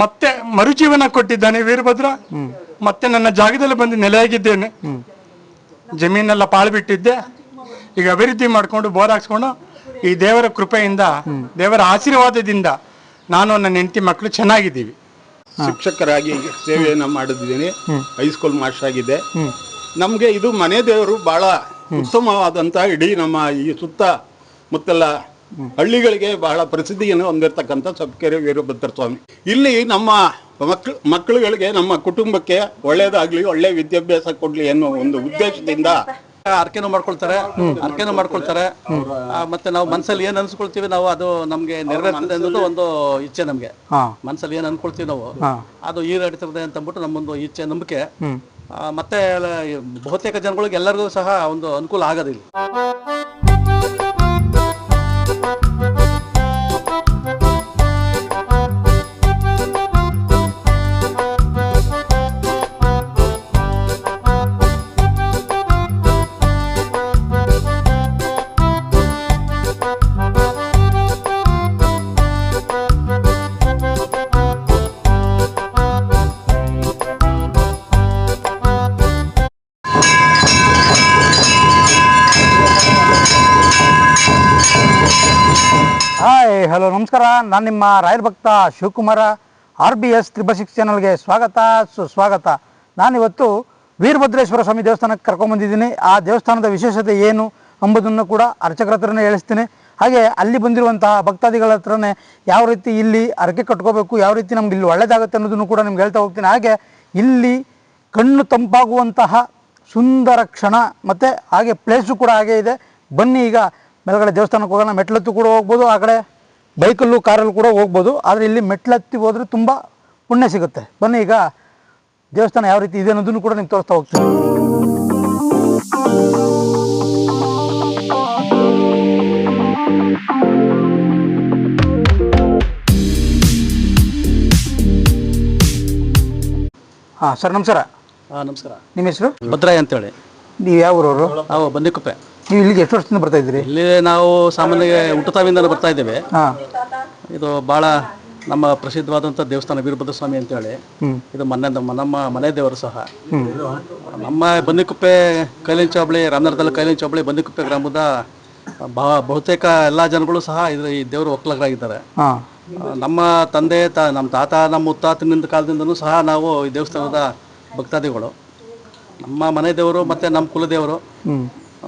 ಮತ್ತೆ ಮರುಜೀವನ ಕೊಟ್ಟಿದ್ದಾನೆ ವೀರಭದ್ರ. ಮತ್ತೆ ನನ್ನ ಜಾಗದಲ್ಲಿ ಬಂದು ನೆಲೆಯಾಗಿದ್ದೇನೆ. ಜಮೀನೆಲ್ಲ ಪಾಳು ಬಿಟ್ಟಿದ್ದೆ ಈಗ ಅಭಿವೃದ್ಧಿ ಮಾಡಿಕೊಂಡು ಬೋರ್ ಹಾಕ್ಸ್ಕೊಂಡು ಈ ದೇವರ ಕೃಪೆಯಿಂದ ದೇವರ ಆಶೀರ್ವಾದದಿಂದ ನಾನು ನನ್ನ ಹೆಂಡತಿ ಮಕ್ಕಳು ಚೆನ್ನಾಗಿದ್ದೀವಿ. ಶಿಕ್ಷಕರಾಗಿ ಸೇವೆಯನ್ನು ಮಾಡಿದ್ದೀನಿ. ಹೈಸ್ಕೂಲ್ ಮಾಸ್ಟರ್ ಆಗಿದೆ. ನಮಗೆ ಇದು ಮನೆ ದೇವರು ಬಹಳ ಉತ್ತಮವಾದಂತ ಇಡೀ ನಮ್ಮ ಈ ಸುತ್ತ ಮುತ್ತೆಲ್ಲ ಹಳ್ಳಿಗಳಿಗೆ ಬಹಳ ಪ್ರಸಿದ್ಧಿಯನ್ನು ಹೊಂದಿರತಕ್ಕಂಥ ಸಬ್ಕೆರೆ ವೀರಭದ್ರ ಸ್ವಾಮಿ. ಇಲ್ಲಿ ನಮ್ಮ ಮಕ್ಕಳು ಮಕ್ಕಳುಗಳಿಗೆ ನಮ್ಮ ಕುಟುಂಬಕ್ಕೆ ಒಳ್ಳೇದಾಗ್ಲಿ ಒಳ್ಳೆ ವಿದ್ಯಾಭ್ಯಾಸ ಕೊಡ್ಲಿ ಅನ್ನೋ ಒಂದು ಉದ್ದೇಶದಿಂದ ಅರ್ಕೆನೂ ಮಾಡ್ಕೊಳ್ತಾರೆ ಅರ್ಕೆನೂ ಮಾಡ್ಕೊಳ್ತಾರೆ. ಮತ್ತೆ ನಾವು ಮನ್ಸಲ್ಲಿ ಏನ್ ಅನ್ಸ್ಕೊಳ್ತೀವಿ ನಾವು ಅದು ನಮ್ಗೆ ನೆರವೇರ್ತದೆ ಅನ್ನೋದು ಒಂದು ಇಚ್ಛೆ ನಮ್ಗೆ. ಮನ್ಸಲ್ಲಿ ಏನ್ ಅನ್ಕೊಳ್ತೀವಿ ನಾವು ಅದು ಈಡೇರ್ತದೆ ಅಂತ ಅಂದ್ಬಿಟ್ಟು ನಮ್ಮೊಂದು ಇಚ್ಛೆ ನಂಬಿಕೆ. ಮತ್ತೆ ಬಹುತೇಕ ಜನಗಳಿಗೆ ಎಲ್ಲರಿಗೂ ಸಹ ಒಂದು ಅನುಕೂಲ ಆಗೋದಿಲ್ಲ. ಹಲೋ, ನಮಸ್ಕಾರ. ನಾನು ನಿಮ್ಮ ರಾಯರ್ ಭಕ್ತ Shivakumara R B S triple six ಚಾನಲ್ಗೆ ಸ್ವಾಗತ, ಸುಸ್ವಾಗತ. ನಾನಿವತ್ತು ವೀರಭದ್ರೇಶ್ವರ ಸ್ವಾಮಿ ದೇವಸ್ಥಾನಕ್ಕೆ ಕರ್ಕೊಂಡ್ಬಂದಿದ್ದೀನಿ ಆ ದೇವಸ್ಥಾನದ ವಿಶೇಷತೆ ಏನು ಎಂಬುದನ್ನು ಕೂಡ ಅರ್ಚಕರ ಹತ್ರನೇ ಹೇಳಿಸ್ತೀನಿ. ಹಾಗೆ ಅಲ್ಲಿ ಬಂದಿರುವಂತಹ ಭಕ್ತಾದಿಗಳ ಹತ್ರನೇ ಯಾವ ರೀತಿ ಇಲ್ಲಿ ಅರಕೆ ಕಟ್ಕೋಬೇಕು, ಯಾವ ರೀತಿ ನಮ್ಗೆ ಇಲ್ಲಿ ಒಳ್ಳೆಯದಾಗುತ್ತೆ ಅನ್ನೋದನ್ನು ಕೂಡ ನಿಮ್ಗೆ ಹೇಳ್ತಾ ಹೋಗ್ತೀನಿ. ಹಾಗೆ ಇಲ್ಲಿ ಕಣ್ಣು ತಂಪಾಗುವಂತಹ ಸುಂದರ ಕ್ಷಣ ಮತ್ತು ಹಾಗೆ ಪ್ಲೇಸು ಕೂಡ ಹಾಗೆ ಇದೆ. ಬನ್ನಿ ಈಗ ಮೇಲ್ಗಡೆ ದೇವಸ್ಥಾನಕ್ಕೆ ಹೋಗೋಣ. ಮೆಟ್ಲತ್ತು ಕೂಡ ಹೋಗ್ಬೋದು ಆ ಕಡೆ. ಬೈಕಲ್ಲೂ ಕಾರಲ್ಲೂ ಕೂಡ ಹೋಗ್ಬೋದು ಆದರೆ ಇಲ್ಲಿ ಮೆಟ್ಲತ್ತಿ ಹೋದರೆ ತುಂಬ ಪುಣ್ಯ ಸಿಗುತ್ತೆ. ಬನ್ನಿ ಈಗ ದೇವಸ್ಥಾನ ಯಾವ ರೀತಿ ಇದೆ ಅನ್ನೋದನ್ನು ಕೂಡ ನಿಮ್ಗೆ ತೋರಿಸ್ತಾ ಹೋಗ್ತೀನಿ. ಹಾಂ ಸರ್ ನಮಸ್ಕಾರ. ಆ, ನಮಸ್ಕಾರ. ನಿಮ್ಮ ಹೆಸರು? ಭದ್ರಾಯ ಅಂತೇಳಿ. ನೀವು ಯಾವ ಊರವರು? ನಾವು ಬಂದಿಕುಪ್ಪೆ. ನೀವು ಇಲ್ಲಿಗೆ ಎಷ್ಟು ವರ್ಷದಿಂದ ಬರ್ತಾ ಇದ್ದೀರಿ? ಇಲ್ಲಿ ನಾವು ಸಾಮಾನ್ಯ ಹುಟ್ಟತಾವಿಂದ ಬರ್ತಾ ಇದ್ದೇವೆ. ಹಾಂ. ಇದು ಬಹಳ ನಮ್ಮ ಪ್ರಸಿದ್ಧವಾದಂಥ ದೇವಸ್ಥಾನ ವೀರಭದ್ರ ಸ್ವಾಮಿ ಅಂತೇಳಿ ಇದು ಮೊನ್ನೆ ನಮ್ಮ ನಮ್ಮ ಮನೆ ದೇವರು ಸಹ. ನಮ್ಮ ಬಂದಿಕುಪ್ಪೆ ಕೈಲಿನ ಚೌಬಳಿ ರಾಮನಗರದಲ್ಲಿ ಕೈಲಿನ ಚೌಬಳಿ ಬಂದಿಕುಪ್ಪೆ ಗ್ರಾಮದ ಬಹ ಬಹುತೇಕ ಎಲ್ಲ ಜನಗಳು ಸಹ ಇದು ಈ ದೇವರು ಒಕ್ಕಲಗರಾಗಿದ್ದಾರೆ ನಮ್ಮ ತಂದೆ ತ ನಮ್ಮ ತಾತ ನಮ್ಮ ಮುತ್ತಾತನಿಂದ ಕಾಲದಿಂದಲೂ ಸಹ ನಾವು ಈ ದೇವಸ್ಥಾನದ ಭಕ್ತಾದಿಗಳು. ನಮ್ಮ ಮನೆ ದೇವರು ಮತ್ತು ನಮ್ಮ ಕುಲದೇವರು.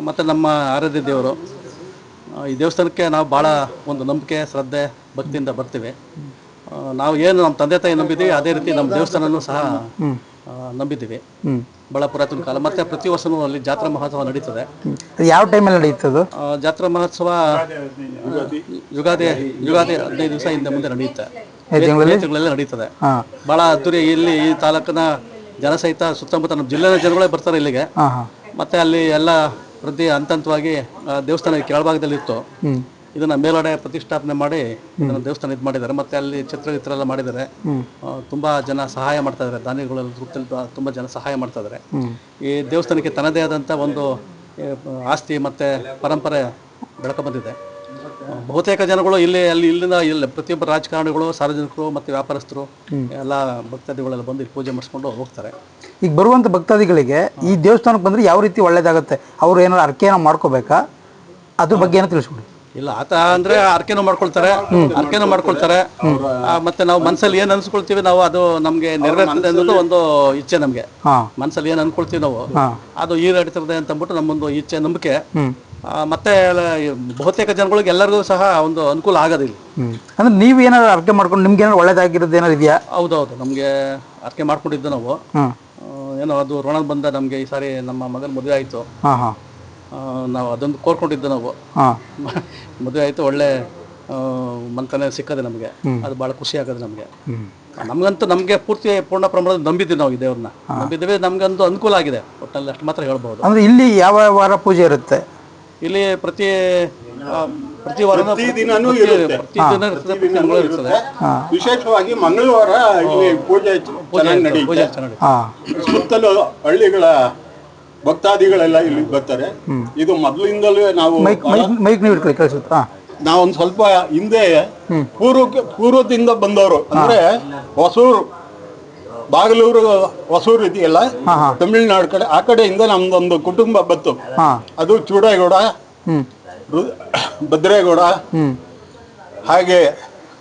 ಮತ್ತು ನಮ್ಮ ಆರಾಧ್ಯ ದೇವರು. ಈ ದೇವಸ್ಥಾನಕ್ಕೆ ನಾವು ಭಾಳ ಒಂದು ನಂಬಿಕೆ ಶ್ರದ್ಧೆ ಭಕ್ತಿಯಿಂದ ಬರ್ತೀವಿ. ನಾವು ಏನು ನಮ್ಮ ತಂದೆ ತಾಯಿ ನಂಬಿದ್ದೀವಿ ಅದೇ ರೀತಿ ನಮ್ಮ ದೇವಸ್ಥಾನನೂ ಸಹ ನಂಬಿದ್ದೀವಿ ಬಹಳ ಪುರಾತನ ಕಾಲ. ಮತ್ತೆ ಪ್ರತಿ ವರ್ಷನೂ ಅಲ್ಲಿ ಜಾತ್ರಾ ಮಹೋತ್ಸವ ನಡೀತದೆ. ಯಾವ ಟೈಮಲ್ಲಿ ನಡೆಯುತ್ತದೆ? ಜಾತ್ರಾ ಮಹೋತ್ಸವ ಯುಗಾದಿ ಯುಗಾದಿ ಹದಿನೈದು ದಿವಸ ಹಿಂದೆ ಮುಂದೆ ನಡೆಯುತ್ತೆ. ತಿಂಗಳಲ್ಲಿ? ನಡೀತದೆ. ಬಹಳ ಅದ್ದೂರಿ ಇಲ್ಲಿ ಈ ತಾಲೂಕಿನ ಜನ ಸಹಿತ ಸುತ್ತಮುತ್ತ ನಮ್ಮ ಜಿಲ್ಲೆಯ ಜನಗಳೇ ಬರ್ತಾರೆ ಇಲ್ಲಿಗೆ. ಮತ್ತೆ ಅಲ್ಲಿ ಎಲ್ಲ ಪ್ರತಿ ಹಂತ ಹಂತವಾಗಿ ದೇವಸ್ಥಾನ ಕೆಳಭಾಗದಲ್ಲಿ ಇತ್ತು ಇದನ್ನ ಮೇಲಡೆ ಪ್ರತಿಷ್ಠಾಪನೆ ಮಾಡಿ ಇದನ್ನ ದೇವಸ್ಥಾನ ಇದು ಮಾಡಿದ್ದಾರೆ. ಮತ್ತೆ ಅಲ್ಲಿ ಚಿತ್ರ ಚಿತ್ರ ಎಲ್ಲ ಮಾಡಿದ್ದಾರೆ. ತುಂಬಾ ಜನ ಸಹಾಯ ಮಾಡ್ತಾ ಇದ್ದಾರೆ. ದಾನಿಗಳೆಲ್ಲ ತುಂಬಾ ಜನ ಸಹಾಯ ಮಾಡ್ತಾ ಇದ್ದಾರೆ. ಈ ದೇವಸ್ಥಾನಕ್ಕೆ ತನ್ನದೇ ಆದಂತ ಒಂದು ಆಸ್ತಿ ಮತ್ತೆ ಪರಂಪರೆ ಬೆಳಕ ಬಂದಿದೆ. ಬಹುತೇಕ ಜನಗಳು ಇಲ್ಲಿ ಅಲ್ಲಿ ಇಲ್ಲಿಂದ ಇಲ್ಲಿ ಪ್ರತಿಯೊಬ್ಬ ರಾಜಕಾರಣಿಗಳು ಸಾರ್ವಜನಿಕರು ಮತ್ತು ವ್ಯಾಪಾರಸ್ಥರು ಎಲ್ಲ ಭಕ್ತಾದಿಗಳೆಲ್ಲ ಬಂದು ಇಲ್ಲಿ ಪೂಜೆ ಮಾಡಿಸ್ಕೊಂಡು ಹೋಗ್ತಾರೆ. ಈಗ ಬರುವಂಥ ಭಕ್ತಾದಿಗಳಿಗೆ ಈ ದೇವಸ್ಥಾನಕ್ಕೆ ಬಂದರೆ ಯಾವ ರೀತಿ ಒಳ್ಳೆಯದಾಗುತ್ತೆ ಅವ್ರು ಏನಾದ್ರು ಅರ್ಕೆಯನ್ನು ಮಾಡ್ಕೋಬೇಕಾ? ಅದ್ರ ಬಗ್ಗೆ ಏನೋ ತಿಳಿಸ್ಕೊಡಿ. ಇಲ್ಲ ಆತ ಅಂದ್ರೆ ಅರ್ಕೆನೂ ಮಾಡ್ಕೊಳ್ತಾರೆ ಅರ್ಕೆನೂ ಮಾಡ್ಕೊಳ್ತಾರೆ. ಮತ್ತೆ ನಾವು ಮನ್ಸಲ್ಲಿ ಏನ್ ಅನ್ಸ್ಕೊಳ್ತೀವಿ ನಾವು ಅದು ನಮ್ಗೆ ನೆರವೇರ್ತದೆ ಅನ್ನೋದು ಒಂದು ಇಚ್ಛೆ ನಮ್ಗೆ. ಮನ್ಸಲ್ಲಿ ಏನ್ ಅನ್ಕೊಳ್ತೀವಿ ನಾವು ಅದು ಈಡೇರ್ತದೆ ಅಂತ ಅಂದ್ಬಿಟ್ಟು ನಮ್ಮೊಂದು ಇಚ್ಛೆ ನಂಬಿಕೆ. ಮತ್ತೆ ಬಹುತೇಕ ಜನಗಳಿಗೆ ಎಲ್ಲರಿಗೂ ಸಹ ಒಂದು ಅನುಕೂಲ ಆಗೋದಿಲ್ಲ. ಅಂದ್ರೆ ನೀವು ಏನಾದ್ರು ಅರ್ಕೆ ಮಾಡ್ಕೊಂಡು ನಿಮ್ಗೆ ಏನಾದ್ರು ಒಳ್ಳೇದಾಗಿರೋದು ಏನಾದ್ರು ಇದೆಯಾ? ಹೌದೌದು ನಮ್ಗೆ ಅರ್ಕೆ ಮಾಡ್ಕೊಂಡಿದ್ದು ನಾವು. ಏನೋ ಅದು ಋಣ ಬಂದ ನಮ್ಗೆ ಈ ಸಾರಿ ನಮ್ಮ ಮಗನ ಮದುವೆ ಆಯ್ತು. ನಾವು ಅದೊಂದು ಕೋರ್ಕೊಂಡಿದ್ದು ನಾವು. ಮದುವೆ ಆಯಿತು ಒಳ್ಳೆ ಮಂಕನೆ ಸಿಕ್ಕದೆ ನಮಗೆ. ಅದು ಬಹಳ ಖುಷಿ ಆಗೋದು ನಮಗೆ. ನಮಗಂತೂ ನಮಗೆ ಪೂರ್ತಿ ಪೂರ್ಣ ಪ್ರಮಾಣದಲ್ಲಿ ನಂಬಿದ್ದೀವಿ ನಾವು ಈ ದೇವ್ರನ್ನ. ನಂಬಿದ್ದೇವೆ ನಮಗಂತೂ ಅನುಕೂಲ ಆಗಿದೆ. ಒಟ್ಟಿನಲ್ಲಿ ಅಷ್ಟು ಮಾತ್ರ ಹೇಳ್ಬೋದು. ಅಂದ್ರೆ ಇಲ್ಲಿ ಯಾವ ವಾರ ಪೂಜೆ ಇರುತ್ತೆ? ಇಲ್ಲಿ ಪ್ರತಿ ಪ್ರತಿ ವಾರ ಪ್ರತಿ ದಿನನೂ ಇರುತ್ತೆ. ಪ್ರತಿ ಇರ್ತದೆ ಪ್ರತಿ ಮಂಗಳವಾರ ಇರ್ತದೆ. ವಿಶೇಷವಾಗಿ ಮಂಗಳವಾರ ಇಲ್ಲಿ ಪೂಜೆ ಚೆನ್ನಾಗಿ ನಡೆಯುತ್ತೆ. ಪೂಜೆ ಚೆನ್ನಾಗಿ ಹಾಂ. ಸುತ್ತಲೂ ಹಳ್ಳಿಗಳ ಭಕ್ತಾದಿಗಳೆಲ್ಲ ಇಲ್ಲಿ ಬರ್ತಾರೆ. ಇದು ಮೊದಲಿಂದಲೂ ನಾವು ಮೈಕ್ ಮೈಕ್ ಮೈಕ್ ನೀವು ಇಟ್ಕೊಳ್ಳಿ ಕಳಿಸುತ್ತೆ? ಹಾಂ. ನಾವೊಂದ್ ಸ್ವಲ್ಪ ಹಿಂದೆ ಪೂರ್ವಕ್ಕೆ ಪೂರ್ವದಿಂದ ಬಂದವರು. ಅಂದ್ರೆ ಹೊಸೂರು. ಬಾಗಲೂರು ಹೊಸೂರು ಇದೆಯಲ್ಲ? ತಮಿಳುನಾಡು ಕಡೆ ಆ ಕಡೆಯಿಂದ ನಮ್ದೊಂದು ಕುಟುಂಬ ಬತ್ತು ಹಾ. ಅದು ಚೂಡೇಗೌಡ ಭದ್ರೇಗೌಡ ಹಾಗೆ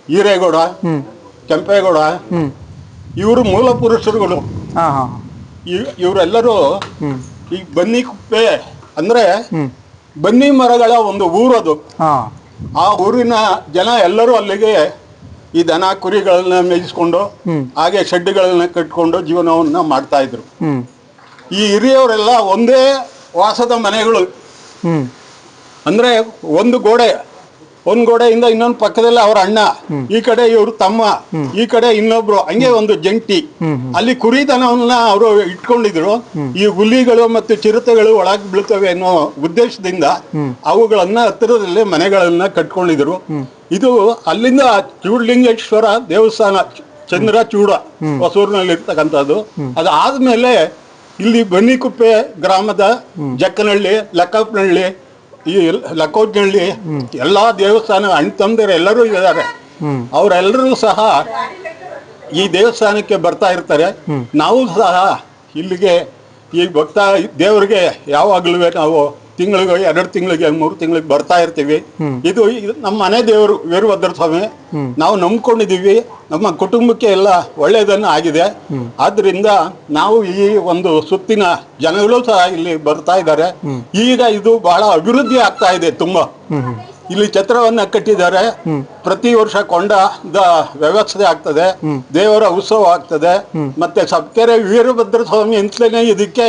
ಈರೇಗೌಡ ಕೆಂಪೇಗೌಡ ಇವರು ಮೂಲ ಪುರುಷರುಗಳು. ಹಾ ಹಾ. ಇವ್- ಇವರೆಲ್ಲರೂ ಈ ಬನ್ನಿ ಕುಪ್ಪೆ ಅಂದ್ರೆ ಬನ್ನಿ ಮರಗಳ ಒಂದು ಊರದು. ಹಾ. ಆ ಊರಿನ ಜನ ಎಲ್ಲರೂ ಅಲ್ಲಿಗೆ ಈ ದನ ಕುರಿಗಳನ್ನ ಮೇಯಿಸ್ಕೊಂಡು. ಹಾಗೆ ಶೆಡ್ಗಳನ್ನ ಕಟ್ಕೊಂಡು ಜೀವನವನ್ನ ಮಾಡ್ತಾ ಇದ್ರು. ಈ ಹಿರಿಯವರೆಲ್ಲ ಒಂದೇ ವಾಸದ ಮನೆಗಳು. ಅಂದ್ರೆ ಒಂದು ಗೋಡೆ ಒಂದ್ ಗೋಡೆಯಿಂದ ಇನ್ನೊಂದ್ ಪಕ್ಕದಲ್ಲಿ ಅವ್ರ ಅಣ್ಣ ಈ ಕಡೆ ಇವ್ರ ತಮ್ಮ ಈ ಕಡೆ ಇನ್ನೊಬ್ರು ಹಂಗೆ ಒಂದು ಜಂಟಿ. ಅಲ್ಲಿ ಕುರಿದನವನ್ನ ಅವರು ಇಟ್ಕೊಂಡಿದ್ರು. ಈ ಹುಲಿಗಳು ಮತ್ತು ಚಿರತೆಗಳು ಒಳಗ್ ಬೀಳ್ತವೆ ಅನ್ನೋ ಉದ್ದೇಶದಿಂದ ಅವುಗಳನ್ನ ಹತ್ತಿರದಲ್ಲಿ ಮನೆಗಳನ್ನ ಕಟ್ಕೊಂಡಿದ್ರು. ಇದು ಅಲ್ಲಿಂದ ಚೂಡ್ಲಿಂಗೇಶ್ವರ ದೇವಸ್ಥಾನ ಚಂದ್ರ ಚೂಡ ಹೊಸೂರಿನಲ್ಲಿ ಇರ್ತಕ್ಕಂಥದ್ದು ಅದಾದ್ಮೇಲೆ ಇಲ್ಲಿ ಬನ್ನಿಕುಪ್ಪೆ ಗ್ರಾಮದ ಜಕ್ಕನಹಳ್ಳಿ ಲಕ್ಕಪ್ಪನಹಳ್ಳಿ ಈ ಲಕೋಜ್ನಲ್ಲಿ ಎಲ್ಲಾ ದೇವಸ್ಥಾನ ಅಣ್ಣ ತಂದರೆ ಎಲ್ಲರೂ ಇದ್ದಾರೆ. ಅವರೆಲ್ಲರೂ ಸಹ ಈ ದೇವಸ್ಥಾನಕ್ಕೆ ಬರ್ತಾ ಇರ್ತಾರೆ. ನಾವು ಸಹ ಇಲ್ಲಿಗೆ ಈ ಭಕ್ತ ದೇವರಿಗೆ ಯಾವಾಗ್ಲೂ ನಾವು ತಿಂಗಳಿಗೆ ಎರಡು ತಿಂಗಳಿಗೆ ಮೂರು ತಿಂಗಳಿಗೆ ಬರ್ತಾ ಇರ್ತೀವಿ. ಇದು ಇದು ನಮ್ಮ ಮನೆ ದೇವರು ವೀರಭದ್ರ ಸ್ವಾಮಿ ನಾವು ನಂಬ್ಕೊಂಡಿದೀವಿ ನಮ್ಮ ಕುಟುಂಬಕ್ಕೆ ಎಲ್ಲ ಒಳ್ಳೆಯದನ್ನು ಆಗಿದೆ. ಆದ್ರಿಂದ ನಾವು ಈ ಒಂದು ಸುತ್ತಿನ ಜನಗಳು ಸಹ ಇಲ್ಲಿ ಬರ್ತಾ ಇದ್ದಾರೆ. ಈಗ ಇದು ಬಹಳ ಅಭಿವೃದ್ಧಿ ಆಗ್ತಾ ಇದೆ ತುಂಬಾ. ಇಲ್ಲಿ ಛತ್ರವನ್ನ ಕಟ್ಟಿದ್ದಾರೆ. ಪ್ರತಿ ವರ್ಷ ಕೊಂಡದ ವ್ಯವಸ್ಥೆ ಆಗ್ತದೆ. ದೇವರ ಉತ್ಸವ ಆಗ್ತದೆ. ಮತ್ತೆ ಸಬ್ಕೆರೆ ವೀರಭದ್ರ ಸ್ವಾಮಿ ಅಂತಲೇ ಇದಕ್ಕೆ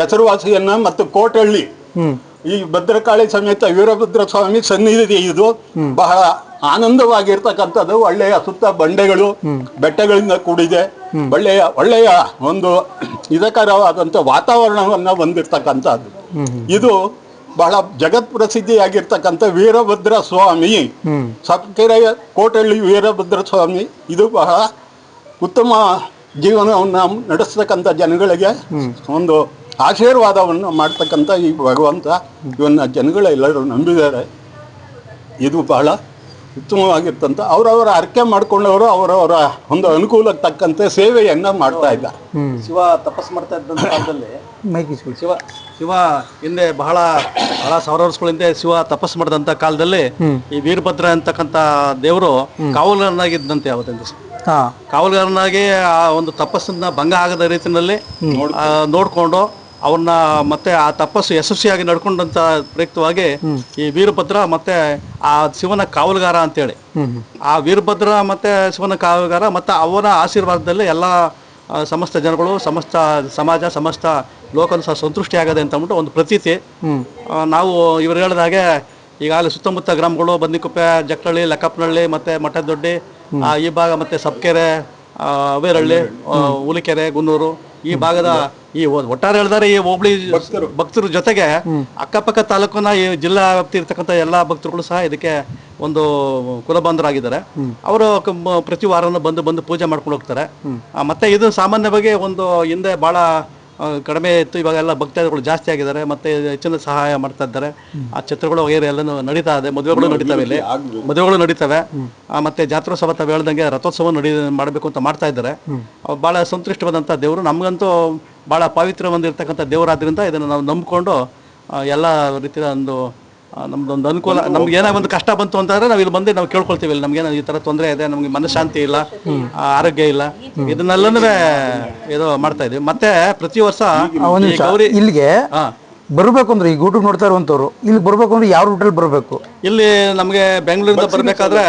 ಹೆಸರುವಾಸಿಯನ್ನ ಮತ್ತು ಕೋಟಹಳ್ಳಿ. ಹ್ಮ್. ಈ ಭದ್ರಕಾಳಿ ಸಮೇತ ವೀರಭದ್ರ ಸ್ವಾಮಿ ಸನ್ನಿಧಿ ಇದು. ಬಹಳ ಆನಂದವಾಗಿರ್ತಕ್ಕಂಥದ್ದು. ಒಳ್ಳೆಯ ಸುತ್ತ ಬಂಡೆಗಳು ಬೆಟ್ಟಗಳಿಂದ ಕೂಡಿದೆ. ಒಳ್ಳೆಯ ಒಳ್ಳೆಯ ಒಂದು ಇದಕರವಾದಂಥ ವಾತಾವರಣವನ್ನ ಹೊಂದಿರ್ತಕ್ಕಂಥದ್ದು. ಇದು ಬಹಳ ಜಗತ್ ಪ್ರಸಿದ್ಧಿಯಾಗಿರ್ತಕ್ಕಂಥ ವೀರಭದ್ರ ಸ್ವಾಮಿ. ಸಕ್ಕೆರೆಯ ಕೋಟಳ್ಳಿ ವೀರಭದ್ರ ಸ್ವಾಮಿ. ಇದು ಬಹಳ ಉತ್ತಮ ಜೀವನವನ್ನು ನಡೆಸ್ತಕ್ಕಂಥ ಜನಗಳಿಗೆ ಒಂದು ಆಶೀರ್ವಾದವನ್ನು ಮಾಡ್ತಕ್ಕಂಥ ಈ ಭಗವಂತ ಇವನ್ನ ಜನಗಳೆಲ್ಲರೂ ನಂಬಿದ್ದಾರೆ. ಇದು ಬಹಳ ಉತ್ತಮವಾಗಿರ್ತಂತ ಅವರವರ ಅರ್ಕೆ ಮಾಡ್ಕೊಂಡವರು ಅವರವರ ಒಂದು ಅನುಕೂಲಕ್ಕೆ ತಕ್ಕಂತೆ ಸೇವೆಯನ್ನು ಮಾಡ್ತಾ ಇದ್ದ. ಶಿವ ತಪಸ್ ಮಾಡ್ತಾ ಇದ್ದಂಥ ಕಾಲದಲ್ಲಿ ಮೈಕ್ ಶಿವ ಶಿವ ಹಿಂದೆ ಬಹಳ ಬಹಳ ಸಾವಿರ ವರ್ಷಗಳ ಹಿಂದೆ ಶಿವ ತಪಸ್ ಮಾಡಿದಂತ ಕಾಲದಲ್ಲಿ ಈ ವೀರಭದ್ರ ಅಂತಕ್ಕಂಥ ದೇವರು ಕಾವಲನ್ನಾಗಿದ್ದಂತೆ ಅವತ್ತಿಂದ ಕಾವಲುಗಾರನಾಗಿ ಆ ಒಂದು ತಪಸ್ಸನ್ನ ಭಂಗ ಆಗದ ರೀತಿಯಲ್ಲಿ ನೋಡ್ಕೊಂಡು ಅವ್ರನ್ನ ಮತ್ತೆ ಆ ತಪಸ್ಸು ಯಶಸ್ವಿಯಾಗಿ ನಡ್ಕೊಂಡಂತ ಪ್ರಯುಕ್ತವಾಗಿ ಈ ವೀರಭದ್ರ ಮತ್ತೆ ಆ ಶಿವನ ಕಾವಲುಗಾರ ಅಂತೇಳಿ. ಆ ವೀರಭದ್ರ ಮತ್ತೆ ಶಿವನ ಕಾವಲುಗಾರ ಮತ್ತೆ ಅವನ ಆಶೀರ್ವಾದದಲ್ಲಿ ಎಲ್ಲ ಸಮಸ್ತ ಜನಗಳು ಸಮಸ್ತ ಸಮಾಜ ಸಮಸ್ತ ಲೋಕನು ಸಹ ಸಂತುಷ್ಟಿ ಆಗದೆ ಅಂತ ಅಂದ್ಬಿಟ್ಟು ಒಂದು ಪ್ರತೀತಿ. ನಾವು ಇವರು ಹೇಳಿದ ಹಾಗೆ ಈಗಾಗಲೇ ಸುತ್ತಮುತ್ತ ಗ್ರಾಮಗಳು ಬನ್ನಿಕುಪ್ಪೆ ಜಕ್ಕಳ್ಳಿ ಲಕ್ಕಪ್ಪನಹಳ್ಳಿ ಮತ್ತೆ ಮಠದೊಡ್ಡಿ ಆ, ಈ ಭಾಗ ಮತ್ತೆ ಸಬ್ಕೆರೆ ಅವೇರಳ್ಳಿ ಅವೇರಹಳ್ಳಿ ಹುಲಿಕೆರೆ ಗುನ್ನೂರು ಈ ಭಾಗದ ಈ ಒಟ್ಟಾರೆ ಹೇಳಿದಾರೆ ಈ ಹೋಬಳಿ ಭಕ್ತರ. ಜೊತೆಗೆ ಅಕ್ಕಪಕ್ಕ ತಾಲೂಕಿನ ಈ ಜಿಲ್ಲಾ ವ್ಯಾಪ್ತಿ ಇರ್ತಕ್ಕಂಥ ಎಲ್ಲಾ ಭಕ್ತರುಗಳು ಸಹ ಇದಕ್ಕೆ ಒಂದು ಕುಲಬಂಧರಾಗಿದ್ದಾರೆ. ಅವರು ಪ್ರತಿ ವಾರನೂ ಬಂದು ಬಂದು ಪೂಜೆ ಮಾಡ್ಕೊಂಡು ಹೋಗ್ತಾರೆ. ಆ, ಮತ್ತೆ ಇದು ಸಾಮಾನ್ಯವಾಗಿ ಒಂದು ಹಿಂದೆ ಬಹಳ ಕಡಿಮೆ ಇತ್ತು ಇವಾಗ ಎಲ್ಲ ಭಕ್ತಾದಿಗಳು ಜಾಸ್ತಿ ಆಗಿದ್ದಾರೆ ಮತ್ತೆ ಹೆಚ್ಚಿನ ಸಹಾಯ ಮಾಡ್ತಾ ಇದ್ದಾರೆ. ಆ ಛತ್ರಗಳು ವಗೈರೆ ಎಲ್ಲನೂ ನಡೀತಾ ಇದೆ ಮದುವೆಗಳು ನಡೀತಾವೆ ಇಲ್ಲಿ. ಮದುವೆಗಳು ನಡೀತವೆ. ಆ, ಮತ್ತೆ ಜಾತ್ರೋತ್ಸವ ತಾವು ಹೇಳ್ದಂಗೆ ರಥೋತ್ಸವ ನಡಿ ಮಾಡಬೇಕು ಅಂತ ಮಾಡ್ತಾ ಇದ್ದಾರೆ. ಭಾಳ ಬಹಳ ಸಂತುಷ್ಟವಾದಂಥ ದೇವರು. ನಮಗಂತೂ ಬಹಳ ಪವಿತ್ರ ಹೊಂದಿರತಕ್ಕಂಥ ದೇವರಾದ್ರಿಂದ ಇದನ್ನು ನಾವು ನಂಬಿಕೊಂಡು ಎಲ್ಲ ರೀತಿಯ ಒಂದು ನಮ್ದೊಂದು ಅನುಕೂಲ ನಮ್ಗೆ ಏನೋ ಒಂದು ಕಷ್ಟ ಬಂತು ಅಂತಂದ್ರೆ ನಾವು ಇಲ್ಲಿ ಬಂದು ನಾವು ಕೇಳ್ಕೊಳ್ತೀವಿ ಇಲ್ಲಿ. ನಮ್ಗೇನೋ ಈ ತರ ತೊಂದರೆ ಇದೆ ನಮಗೆ ಮನಃಶಾಂತಿ ಇಲ್ಲ ಆರೋಗ್ಯ ಇಲ್ಲ. ಇದನ್ನೆಲ್ಲನೂ ಇದು ಮಾಡ್ತಾ ಇದೀವಿ ಮತ್ತೆ ಪ್ರತಿ ವರ್ಷ ಗೌರಿ ಇಲ್ಲಿಗೆ ಹಾ. ಬರ್ಬೇಕು ಅಂದ್ರೆ ಈಗ ಯೂಟ್ಯೂಬ್ ನೋಡ್ತಾ ಇರುವಂತವ್ರು. ಇಲ್ಲಿ ಬರ್ಬೇಕು ಅಂದ್ರೆ ಯಾವ ರೂಟಲ್ಲಿ ಬರಬೇಕು? ಇಲ್ಲಿ ನಮಗೆ ಬೆಂಗಳೂರಿಂದ ಬರ್ಬೇಕಾದ್ರೆ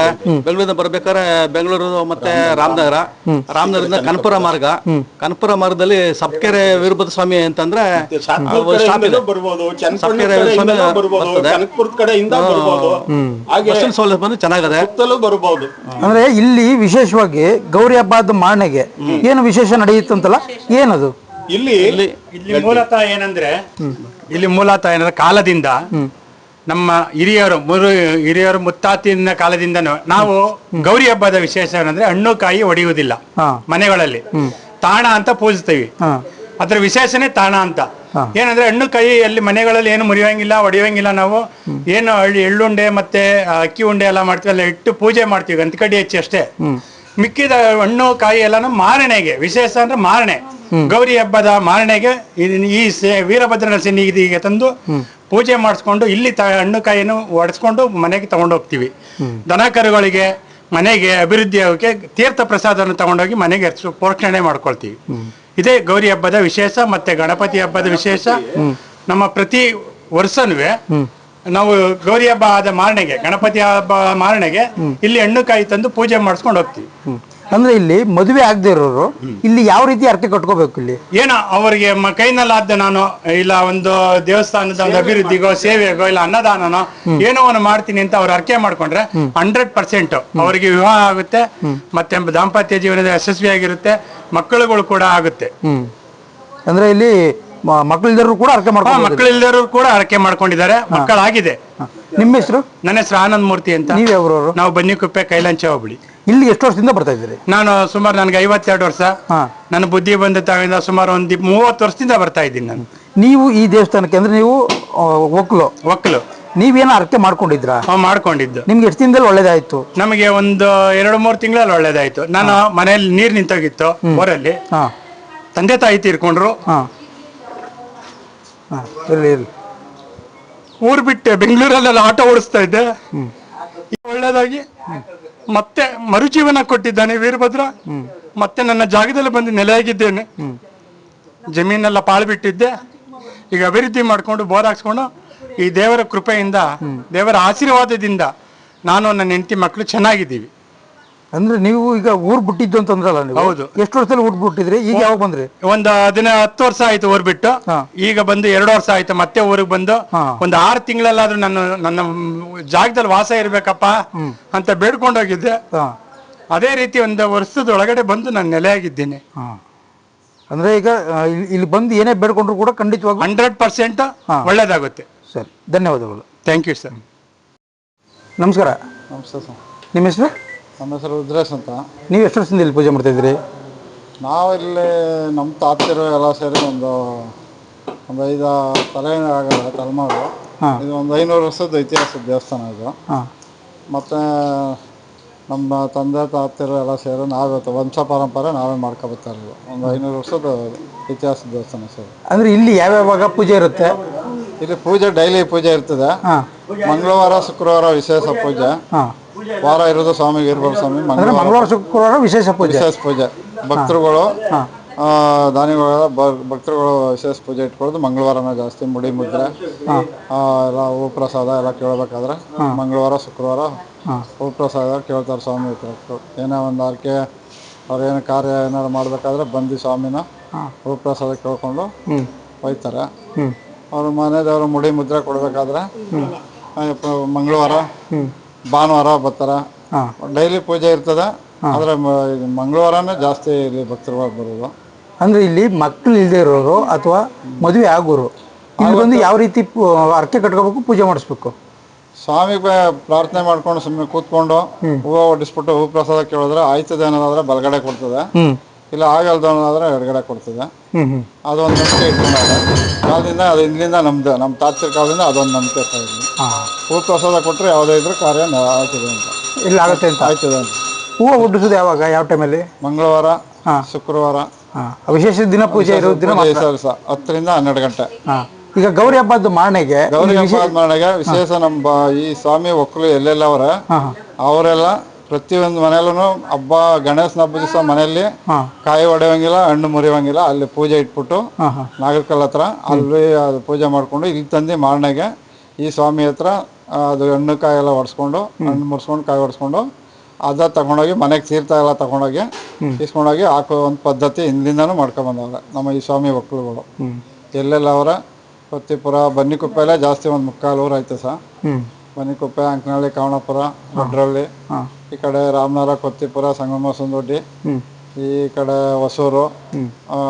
ಬೆಂಗಳೂರಿಂದ ಬರ್ಬೇಕಾದ್ರೆ ಬೆಂಗಳೂರು ಮತ್ತೆ ರಾಮನಗರ. ರಾಮನಗರದಿಂದ ಕನಪುರ ಮಾರ್ಗ. ಕನಪುರ ಮಾರ್ಗದಲ್ಲಿ ಸಬ್ಕೆರೆ ವೀರಭದ್ರ ಸ್ವಾಮಿ ಅಂತಂದ್ರೆ ಸಬ್ಕೆರೆ ಸ್ವಾಮಿ ಬರ್ತದೆ. ಸೌಲಭ್ಯ ಬಂದು ಚೆನ್ನಾಗದೆ. ಅಂದ್ರೆ ಇಲ್ಲಿ ವಿಶೇಷವಾಗಿ ಗೌರಿ ಹಬ್ಬದ ಮಾರಣೆಗೆ ಏನು ವಿಶೇಷ ನಡೆಯುತ್ತಂತಲ್ಲ? ಏನದು? ಇಲ್ಲಿ ಇಲ್ಲಿ ಇಲ್ಲಿ ಮೂಲತಃ ಏನಂದ್ರೆ ಇಲ್ಲಿ ಮೂಲತಃ ಏನಂದ್ರೆ ಕಾಲದಿಂದ ನಮ್ಮ ಹಿರಿಯರು ಮೂರು ಹಿರಿಯರು ಮುತ್ತಾತಿನ ಕಾಲದಿಂದ ನಾವು ಗೌರಿ ಹಬ್ಬದ ವಿಶೇಷ ಏನಂದ್ರೆ ಹಣ್ಣು ಕಾಯಿ ಒಡೆಯುವುದಿಲ್ಲ ಮನೆಗಳಲ್ಲಿ. ತಾಣ ಅಂತ ಪೂಜಿಸ್ತೀವಿ. ಅದ್ರ ವಿಶೇಷನೇ ತಾಣ ಅಂತ. ಏನಂದ್ರೆ ಹಣ್ಣು ಕೈ ಅಲ್ಲಿ ಮನೆಗಳಲ್ಲಿ ಏನು ಮುರಿಯೋಂಗಿಲ್ಲ ಹೊಡೆಯೋಂಗಿಲ್ಲ ನಾವು. ಏನು ಹಳ್ಳಿ ಎಳ್ಳುಂಡೆ ಮತ್ತೆ ಅಕ್ಕಿ ಉಂಡೆ ಎಲ್ಲ ಮಾಡ್ತೀವಿ ಅಲ್ಲ ಇಟ್ಟು ಪೂಜೆ ಮಾಡ್ತೀವಿ ಗಂತಕಡ್ಡಿ ಹೆಚ್ಚಿ ಅಷ್ಟೇ. ಮಿಕ್ಕಿದ ಹಣ್ಣು ಕಾಯಿ ಎಲ್ಲಾನು ಮಾರಣೆಗೆ ವಿಶೇಷ ಅಂದ್ರೆ ಮಾರಣೆ ಗೌರಿ ಹಬ್ಬದ ಮಾರಣೆಗೆ ಈ ವೀರಭದ್ರನ ಸನ್ನಿಧಿಗೆ ತಂದು ಪೂಜೆ ಮಾಡಿಸ್ಕೊಂಡು ಇಲ್ಲಿ ಹಣ್ಣು ಕಾಯಿಯನ್ನು ಒಡೆಸ್ಕೊಂಡು ಮನೆಗೆ ತಗೊಂಡು ಹೋಗ್ತೀವಿ. ದನ ಕರುಗಳಿಗೆ ಮನೆಗೆ ಅಭಿವೃದ್ಧಿ ಆಗೋಕೆ ತೀರ್ಥ ಪ್ರಸಾದವನ್ನು ತಗೊಂಡೋಗಿ ಮನೆಗೆ ಪೋಷಣೆ ಮಾಡ್ಕೊಳ್ತೀವಿ. ಇದೇ ಗೌರಿ ಹಬ್ಬದ ವಿಶೇಷ ಮತ್ತೆ ಗಣಪತಿ ಹಬ್ಬದ ವಿಶೇಷ. ನಮ್ಮ ಪ್ರತಿ ವರ್ಷನೂ ನಾವು ಗೌರಿ ಹಬ್ಬ ಆದ ಮಾರಣೆಗೆ ಗಣಪತಿ ಹಬ್ಬ ಮಾರಣೆಗೆ ಇಲ್ಲಿ ಹಣ್ಣು ಕಾಯಿ ತಂದು ಪೂಜೆ ಮಾಡಿಸ್ಕೊಂಡು ಹೋಗ್ತೀವಿ. ಅಂದ್ರೆ ಇಲ್ಲಿ ಮದುವೆ ಆಗದೆ ಇರೋರು ಇಲ್ಲಿ ಯಾವ ರೀತಿ ಅರ್ಕೆ ಕಟ್ಕೋಬೇಕು ಇಲ್ಲಿ? ಏನೋ ಅವರಿಗೆ ಕೈನಲ್ಲಿ ಕೈನಲ್ಲಾದ ನಾನು ಇಲ್ಲ ಒಂದು ದೇವಸ್ಥಾನದ ಒಂದು ಅಭಿವೃದ್ಧಿಗೋ ಸೇವೆಗೋ ಇಲ್ಲ ಅನ್ನದಾನನೋ ಏನೋ ಒಂದು ಮಾಡ್ತೀನಿ ಅಂತ ಅವ್ರು ಅರ್ಕೆ ಮಾಡ್ಕೊಂಡ್ರೆ ಹಂಡ್ರೆಡ್ ಪರ್ಸೆಂಟ್ ಅವರಿಗೆ ವಿವಾಹ ಆಗುತ್ತೆ ಮತ್ತೆ ದಾಂಪತ್ಯ ಜೀವನದ ಯಶಸ್ವಿಯಾಗಿರುತ್ತೆ ಮಕ್ಕಳುಗಳು ಕೂಡ ಆಗುತ್ತೆ. ಅಂದ್ರೆ ಇಲ್ಲಿ ಮಕ್ಕಳಿಲ್ಲರೂ ಕೂಡ ಅರ್ಕೆ ಮಾಡ್ಕೊಂಡು ಮಕ್ಕಳಿಲ್ಲರೂ ಕೂಡ ಅರ್ಕೆ ಮಾಡ್ಕೊಂಡಿದ್ದಾರೆ ಮಕ್ಕಳಾಗಿದೆ. ನಿಮ್ಮ ಹೆಸರು? ನನ್ನ ಹೆಸರು ಆನಂದ್ ಮೂರ್ತಿ ಅಂತ. ನೀವು ಯಾವ್ರವ್ರು ನಾವು ಬನ್ನಿಕುಪ್ಪೆ ಕೈಲಾಂಚ ಹೋಬಳಿ. ಇಲ್ಲಿ ಎಷ್ಟು ವರ್ಷದಿಂದ ಬರ್ತಾ ಇದ್ದೀರಿ? ನಾನು ಸುಮಾರು ನನಗೆ ಐವತ್ತೆರಡು ವರ್ಷ. ಹಾ. ನನ್ನ ಬುದ್ಧಿ ಬಂದ ತಾವಿಂದ ಸುಮಾರು ಒಂದು ಮೂವತ್ತು ವರ್ಷದಿಂದ ಬರ್ತಾ ಇದ್ದೀನಿ ನಾನು. ನೀವು ಈ ದೇವಸ್ಥಾನಕ್ಕೆ ಅಂದ್ರೆ ನೀವು ಒಕ್ಕಲು ಒಕ್ಲು? ಒಕ್ಕಲು ನೀವೇನೋ ಅರ್ಕೆ ಮಾಡ್ಕೊಂಡಿದ್ರಾ ಅವ್ ಮಾಡ್ಕೊಂಡಿದ್ದು. ನಿಮ್ಗೆ ಎಷ್ಟು ದಿನದಲ್ಲಿ ಒಳ್ಳೇದಾಯ್ತು? ನಮಗೆ ಒಂದು ಎರಡು ಮೂರು ತಿಂಗಳಲ್ಲಿ ಒಳ್ಳೇದಾಯ್ತು. ನಾನು ಮನೆಯಲ್ಲಿ ನೀರು ನಿಂತೋಗಿತ್ತು ಊರಲ್ಲಿ. ಹಾ. ತಂದೆ ತಾಯಿ ತೀರ್ಕೊಂಡ್ರು. ಹಾ. ಹಾ. ಇರ್ಲಿ ಇರ್ಲಿ. ಊರ್ ಬಿಟ್ಟೆ ಬೆಂಗಳೂರಲ್ಲೆಲ್ಲ ಆಟ ಓಡಿಸ್ತಾ ಇದ್ದೆ. ಈಗ ಒಳ್ಳೇದಾಗಿ ಮತ್ತೆ ಮರುಜೀವನ ಕೊಟ್ಟಿದ್ದಾನೆ ವೀರಭದ್ರ. ಮತ್ತೆ ನನ್ನ ಜಾಗದಲ್ಲಿ ಬಂದು ನೆಲೆಯಾಗಿದ್ದೇನೆ. ಜಮೀನೆಲ್ಲ ಪಾಳು ಬಿಟ್ಟಿದ್ದೆ ಈಗ ಅಭಿವೃದ್ಧಿ ಮಾಡ್ಕೊಂಡು ಬೋರ್ ಹಾಕ್ಸ್ಕೊಂಡು ಈ ದೇವರ ಕೃಪೆಯಿಂದ ದೇವರ ಆಶೀರ್ವಾದದಿಂದ ನಾನು ನನ್ನ ಹೆಂಡತಿ ಮಕ್ಕಳು ಚೆನ್ನಾಗಿದ್ದೀವಿ. ಅಂದ್ರೆ ನೀವು ಈಗ ಊರ್ ಬಿಟ್ಟಿದ್ದು ಅಂತಂದ್ರಲ್ಲ ನೀವು? ಹೌದು. ಎಷ್ಟು ವರ್ಷದಲ್ಲಿ ಊರ್ ಬಿಟ್ಟಿದ್ರಿ? ಈಗ ಯಾವಾಗ ಬಂದ್ರಿ? ಒಂದ್ ದಿನ ಹತ್ತು ವರ್ಷ ಆಯ್ತು ಊರ್ ಬಿಟ್ಟು. ಈಗ ಬಂದು ಎರಡು ವರ್ಷ ಆಯ್ತು ಮತ್ತೆ ಊರಿಗೆ ಬಂದು ಒಂದ್ ಒಂದು ಆರು ತಿಂಗಳಲ್ಲಾದ್ರೂ ನನ್ನ ನನ್ನ ಜಾಗದಲ್ಲಿ ವಾಸ ಇರ್ಬೇಕಪ್ಪ ಅಂತ ಬೇಡ್ಕೊಂಡೋಗಿದ್ದೆ ಅದೇ ರೀತಿ ಒಂದು ವರ್ಷದ ಒಳಗಡೆ ಬಂದು ನಾನು ನೆಲೆಯಾಗಿದ್ದೀನಿ. ಹಾ. ಅಂದ್ರೆ ಈಗ ಇಲ್ಲಿ- ಬಂದು ಏನೇ ಬೇಡ್ಕೊಂಡ್ರು ಕೂಡ ಖಂಡಿತವಾಗ ಹಂಡ್ರೆಡ್ ಪರ್ಸೆಂಟ್ ಹಾ. ಒಳ್ಳೇದಾಗುತ್ತೆ. ಸರಿ ಧನ್ಯವಾದಗಳು. Thank you sir. ನಮಸ್ಕಾರ. ನಮಸ್ತೆ ಸರ್. ನಿಮ್ಮ ಹೆಸರು? ನಮ್ಮ ಹೆಸರು ರುದ್ರೇಶ್ ಅಂತ. ನೀವು ಎಷ್ಟು ವರ್ಷದಿಂದ ಇಲ್ಲಿ ಪೂಜೆ ಮಾಡ್ತಾ ಇದ್ದೀರಿ? ನಾವು ಇಲ್ಲಿ ನಮ್ಮ ತಾತಿರು ಎಲ್ಲ ಸೇರಿ ಒಂದು ಒಂದು ಐದು ತಲೆ ಆಗಲ್ಲ ತಲೆಮಾರು. ಹಾಂ. ಇದು ಒಂದು ಐನೂರು ವರ್ಷದ ಇತಿಹಾಸದ ದೇವಸ್ಥಾನ ಇದು. ಹಾಂ. ಮತ್ತು ನಮ್ಮ ತಂದೆ ತಾತಿರು ಎಲ್ಲ ಸೇರಿ ನಾವೇ ವಂಶ ಪರಂಪರೆ ನಾವೇ ಮಾಡ್ಕೊಬತ್ತಾ ಇರೋದು. ಒಂದು ಐನೂರು ವರ್ಷದ ಇತಿಹಾಸದ ದೇವಸ್ಥಾನ ಸರ್. ಅಂದರೆ ಇಲ್ಲಿ ಯಾವ್ಯಾವಾಗ ಪೂಜೆ ಇರುತ್ತೆ? ಇಲ್ಲಿ ಪೂಜೆ ಡೈಲಿ ಪೂಜೆ ಇರ್ತದೆ. ಮಂಗಳವಾರ ಶುಕ್ರವಾರ ವಿಶೇಷ ಪೂಜೆ. ಹಾಂ. ವಾರ ಇರೋದು ಸ್ವಾಮಿ ವೀರಭದ್ರ ಸ್ವಾಮಿ ಅಂದ್ರೆ ಮಂಗಳವಾರ ಮಂಗಳವಾರ ಶುಕ್ರವಾರ ವಿಶೇಷ ಪೂಜೆ. ವಿಶೇಷ ಪೂಜೆ. ಭಕ್ತರುಗಳು ಆ, ದಾನಿಗಳೆಲ್ಲ ಬ- ಭಕ್ತರುಗಳು ವಿಶೇಷ ಪೂಜೆ ಇಟ್ಕೊಳ್ಳೋದು ಮಂಗಳವಾರನೇ ಜಾಸ್ತಿ ಮುಡಿ ಮುದ್ರೆ. ಆ, ಎಲ್ಲ ಹೂ ಪ್ರಸಾದ ಎಲ್ಲ ಕೇಳಬೇಕಾದ್ರೆ ಮಂಗಳವಾರ ಶುಕ್ರವಾರ ಹೂ. ಪ್ರಸಾದ ಕೇಳ್ತಾರೆ ಸ್ವಾಮಿ ಹತ್ರ. ಏನೋ ಒಂದು ಆರ್ಕೆ ಅವ್ರೇನು ಕಾರ್ಯ ಏನಾರು ಮಾಡಬೇಕಾದ್ರೆ ಬಂದು ಸ್ವಾಮಿನ ಹೂ. ಪ್ರಸಾದ ಕೇಳ್ಕೊಂಡು ಹೋಯ್ತಾರೆ. ಅವ್ರ ಮನೆ ದೇವ್ರ ಮುಡಿ ಮುದ್ರೆ ಕೊಡಬೇಕಾದ್ರೆ ಮಂಗಳವಾರ ಭಾನುವಾರ ಬರ್ತಾರ ಡೈಲಿ ಪೂಜೆ ಇರ್ತದ. ಆದ್ರೆ ಮಂಗಳವಾರನೇ ಜಾಸ್ತಿ ಇಲ್ಲಿ ಭಕ್ತರು ಬರೋದು ಅಂದ್ರೆ ಇಲ್ಲಿ ಮಕ್ಕಳು ಇಲ್ಲದೆ ಇರೋರು ಅಥವಾ ಮದುವೆ ಆಗೋರು ಇಲ್ಲಿ ಬಂದು ಯಾವ ರೀತಿ ಅರ್ಕೆ ಕಟ್ಕೋಬೇಕು ಪೂಜೆ ಮಾಡಿಸ್ಬೇಕು? ಸ್ವಾಮಿಗೆ ಪ್ರಾರ್ಥನೆ ಮಾಡ್ಕೊಂಡು ಸುಮ್ಮನೆ ಕೂತ್ಕೊಂಡು ಹೂವು ಹೊಡಿಸ್ಬಿಟ್ಟು ಹೂ ಪ್ರಸಾದ ಕೇಳಿದ್ರೆ ಆಯ್ತದೆ ಅನ್ನೋದಾದ್ರೆ ಬಲಗಡೆ ಕೊಡ್ತದೆ. ಇಲ್ಲ ಆಗಲ್ದು ಅನ್ನೋದಾದ್ರೆ ಎಡಗಡೆ ಕೊಡ್ತದೆ. ಅದೊಂದು ನಂಬಿಕೆ ಇಟ್ಕೊಂಡಾಗ ಕಾಲದಿಂದ ಅದು ಹಿಂದಿನಿಂದ ನಮ್ದು ನಮ್ಮ ತಾತ್ಸರ ಕಾಲದಿಂದ ಅದೊಂದು ನಂಬಿಕೆ ಇಲ್ಲಿ ಹೂ. ಪ್ರಸಾದ ಕೊಟ್ಟರೆ ಯಾವುದೇ ಇದ್ರೂ ಕಾರ್ಯ ಆಗ್ತದೆ ಅಂತ. ಇಲ್ಲ ಆಗುತ್ತೆ ಅಂತ. ಆಯ್ತದೆ ಅಂತ. ಹೂವು ಹುಟ್ಟಿಸೋದು ಯಾವಾಗ ಯಾವ ಟೈಮಲ್ಲಿ? ಮಂಗಳವಾರ ಶುಕ್ರವಾರ. ವಿಶೇಷ ದಿನ ಪೂಜೆ ಇರೋ ದಿನ ಹತ್ತರಿಂದ ಹನ್ನೆರಡು ಗಂಟೆ. ಈಗ ಗೌರಿ ಹಬ್ಬದ ಮಾರಣೆಗೆ ಗೌರಿ ಹಬ್ಬದ ಮಾರಣೆಗೆ ವಿಶೇಷ ನಮ್ಮ ಈ ಸ್ವಾಮಿ ಒಕ್ಕಲು ಎಲ್ಲೆಲ್ಲ ಅವರ ಅವರೆಲ್ಲ ಪ್ರತಿಯೊಂದು ಮನೆಯಲ್ಲೂ ಹಬ್ಬ ಗಣೇಶನ ಹಬ್ಬ ದಿವಸ ಮನೆಯಲ್ಲಿ ಕಾಯಿ ಒಡೆಯಂಗಿಲ್ಲ ಹಣ್ಣು ಮುರಿಯೋಂಗಿಲ್ಲ ಅಲ್ಲಿ ಪೂಜೆ ಇಟ್ಬಿಟ್ಟು ನಾಗರಕಲ್ ಹತ್ರ ಅಲ್ಲಿ ಅದು ಪೂಜೆ ಮಾಡಿಕೊಂಡು ಇಲ್ಲಿ ತಂದು ಮಾರನೆಗೆ ಈ ಸ್ವಾಮಿ ಹತ್ರ ಅದು ಹಣ್ಣು ಕಾಯಿ ಎಲ್ಲ ಒಡಿಸ್ಕೊಂಡು ಹಣ್ಣು ಮುರ್ಸ್ಕೊಂಡು ಕಾಯಿ ಒಡಿಸ್ಕೊಂಡು ಅದ ತಗೊಂಡೋಗಿ ಮನೆಗೆ ತೀರ್ಥ ಎಲ್ಲ ತಗೊಂಡೋಗಿ ಇಸ್ಕೊಂಡೋಗಿ ಹಾಕೋ ಒಂದು ಪದ್ಧತಿ ಹಿಂದಿಂದನೂ ಮಾಡ್ಕೊಂಬಂದವ್ರೆ ನಮ್ಮ ಈ ಸ್ವಾಮಿ ಒಕ್ಕಲುಗಳು ಎಲ್ಲೆಲ್ಲ ಅವರ ಕೊತ್ತಿಪುರ ಬನ್ನಿಕುಪ್ಪೆಲ್ಲ ಜಾಸ್ತಿ ಒಂದು ಮುಕ್ಕಾಲು ಊರು ಐತೆ ಸರ್. ಬನ್ನಿಕುಪ್ಪೆ ಅಂಕನಹಳ್ಳಿ ಕಾವಣಪುರ ದೊಡ್ಡರಳ್ಳಿ ಈ ಕಡೆ ರಾಮನಗರ ಕೊತ್ತಿಪುರ ಸಂಗಮ ಸುಂದೊಡ್ಡಿ ಈ ಕಡೆ ಹೊಸೂರು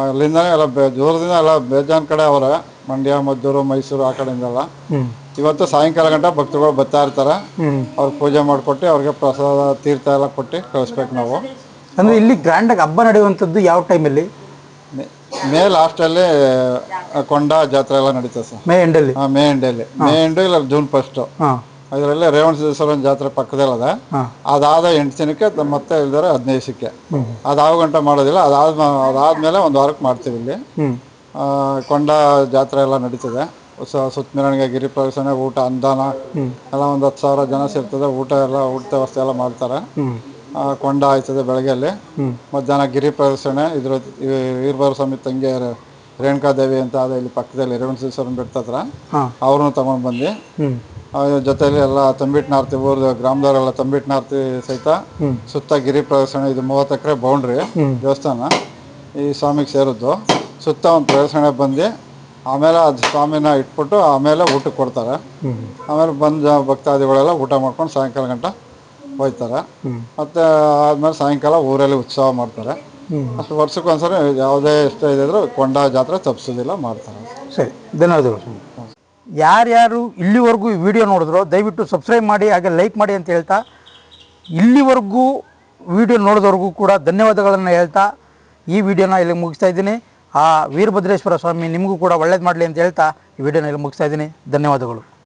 ಅಲ್ಲಿಂದನೇ ಎಲ್ಲ ಬೆ ದೂರದಿಂದ ಎಲ್ಲ ಬೇಜಾನ್ ಕಡೆ ಅವರ ಮಂಡ್ಯ ಮದ್ದೂರು ಮೈಸೂರು ಆ ಕಡೆಯಿಂದೆಲ್ಲ. ಇವತ್ತು ಸಾಯಂಕಾಲ ಗಂಟ ಭಕ್ತರುಗಳು ಬರ್ತಾ ಇರ್ತಾರೆ. ಅವ್ರಿಗೆ ಪೂಜೆ ಮಾಡಿಕೊಟ್ಟು ಅವ್ರಿಗೆ ಪ್ರಸಾದ ತೀರ್ಥ ಎಲ್ಲ ಕೊಟ್ಟು ಕಳಿಸ್ಬೇಕು ನಾವು. ಅಂದ್ರೆ ಇಲ್ಲಿ ಗ್ರ್ಯಾಂಡಾಗಿ ಹಬ್ಬ ನಡೆಯುವಂಥದ್ದು ಯಾವ ಟೈಮಲ್ಲಿ ಅಲ್ಲಿ? ಮೇ ಲಾಸ್ಟಲ್ಲಿ ಕೊಂಡ ಜಾತ್ರೆ ಎಲ್ಲ ನಡೀತದೆ ಸರ್. ಮೇ ಎಂಡಲ್ಲಿ ಮೇ ಎಂಡಲ್ಲಿ ಮೇ ಎಂಡು ಇಲ್ಲ ಜೂನ್ ಫಸ್ಟು ಹಾಂ. ಅದರಲ್ಲಿ ರೇವಣ ಸಿದ್ದೇಶ್ವರನ ಜಾತ್ರೆ ಪಕ್ಕದಲ್ಲದ. ಅದಾದ ಎಂಟು ದಿನಕ್ಕೆ ಮತ್ತೆ ಇಲ್ದಾರೆ ಹದಿನೈದು ದಿವಸಕ್ಕೆ ಅದಾವ ಗಂಟ ಮಾಡೋದಿಲ್ಲ. ಅದಾದ ಅದಾದ್ಮೇಲೆ ಒಂದು ವಾರಕ್ಕೆ ಮಾಡ್ತೀವಿ ಇಲ್ಲಿ. ಆ, ಕೊಂಡ ಜಾತ್ರೆ ಎಲ್ಲ ನಡೀತದೆ. ಸ- ಸುತ್ತ ಮೆರವಣಿಗೆ ಗಿರಿ ಪ್ರವೇಶನೆ ಊಟ ಅನುದಾನ ಎಲ್ಲ ಒಂದು ಹತ್ತು ಸಾವಿರ ಜನ ಸೇರ್ತದೆ. ಊಟ ಎಲ್ಲ ಊಟ ವ್ಯವಸ್ಥೆ ಎಲ್ಲ ಮಾಡ್ತಾರೆ. ಆ, ಕೊಂಡ ಆಯ್ತದೆ ಬೆಳಗ್ಗೆಯಲ್ಲಿ. ಮಧ್ಯಾಹ್ನ ಗಿರಿ ಪ್ರದರ್ಶನ ಇದ್ರ ವೀರಭದ್ರ ಸ್ವಾಮಿ ತಂಗಿ ರೇಣುಕಾದೇವಿ ಅಂತ ಅದ ಇಲ್ಲಿ ಪಕ್ಕದಲ್ಲಿ ರೇವಣ ಸಿದ್ದೇಶ್ವರನ ಬೆಟ್ಟ ಹತ್ರ. ತಗೊಂಡ್ ಬಂದಿ ಜೊತೆಲಿ ಎಲ್ಲ ತಂಬಿಟ್ನಾರ್ತಿ ಊರ್ದು ಗ್ರಾಮದವರೆಲ್ಲ ತಂಬಿಟ್ನಾರ್ತಿ ಸಹಿತ ಸುತ್ತ ಗಿರಿ ಪ್ರದರ್ಶನ ಇದು ಮೂವತ್ತು ಎಕರೆ ಬೌಂಡ್ರಿ ದೇವಸ್ಥಾನ ಈ ಸ್ವಾಮಿಗೆ ಸೇರಿದ್ದು. ಸುತ್ತ ಒಂದು ಪ್ರದರ್ಶನ ಬಂದು ಆಮೇಲೆ ಅದು ಸ್ವಾಮಿನ ಇಟ್ಬಿಟ್ಟು ಆಮೇಲೆ ಊಟಕ್ಕೆ ಕೊಡ್ತಾರೆ. ಆಮೇಲೆ ಬಂದ ಭಕ್ತಾದಿಗಳೆಲ್ಲ ಊಟ ಮಾಡ್ಕೊಂಡು ಸಾಯಂಕಾಲ ಗಂಟ ಹೋಯ್ತಾರೆ. ಮತ್ತೆ ಆದ್ಮೇಲೆ ಸಾಯಂಕಾಲ ಊರಲ್ಲಿ ಉತ್ಸವ ಮಾಡ್ತಾರೆ. ಅಷ್ಟು ವರ್ಷಕ್ಕೊಂದ್ಸರಿ ಯಾವುದೇ ಇಷ್ಟ ಇದ್ದರೂ ಕೊಂಡ ಜಾತ್ರೆ ತಪ್ಪಿಸೋದಿಲ್ಲ ಮಾಡ್ತಾರೆ. ಸರಿ ಧನ್ಯವಾದಗಳು. ಯಾರ್ಯಾರು ಇಲ್ಲಿವರೆಗೂ ಈ ವಿಡಿಯೋ ನೋಡಿದ್ರು ದಯವಿಟ್ಟು ಸಬ್ಸ್ಕ್ರೈಬ್ ಮಾಡಿ, ಹಾಗೆ ಲೈಕ್ ಮಾಡಿ ಅಂತ ಹೇಳ್ತಾ, ಇಲ್ಲಿವರೆಗೂ ವಿಡಿಯೋ ನೋಡಿದವರೆಗೂ ಕೂಡ ಧನ್ಯವಾದಗಳನ್ನು ಹೇಳ್ತಾ, ಈ ವಿಡಿಯೋನ ಇಲ್ಲಿ ಮುಗಿಸ್ತಾ ಇದ್ದೀನಿ. ಆ ವೀರಭದ್ರೇಶ್ವರ ಸ್ವಾಮಿ ನಿಮಗೂ ಕೂಡ ಒಳ್ಳೇದು ಮಾಡಲಿ ಅಂತ ಹೇಳ್ತಾ, ಈ ವಿಡಿಯೋನ ಇಲ್ಲಿ ಮುಗಿಸ್ತಾ ಇದ್ದೀನಿ. ಧನ್ಯವಾದಗಳು.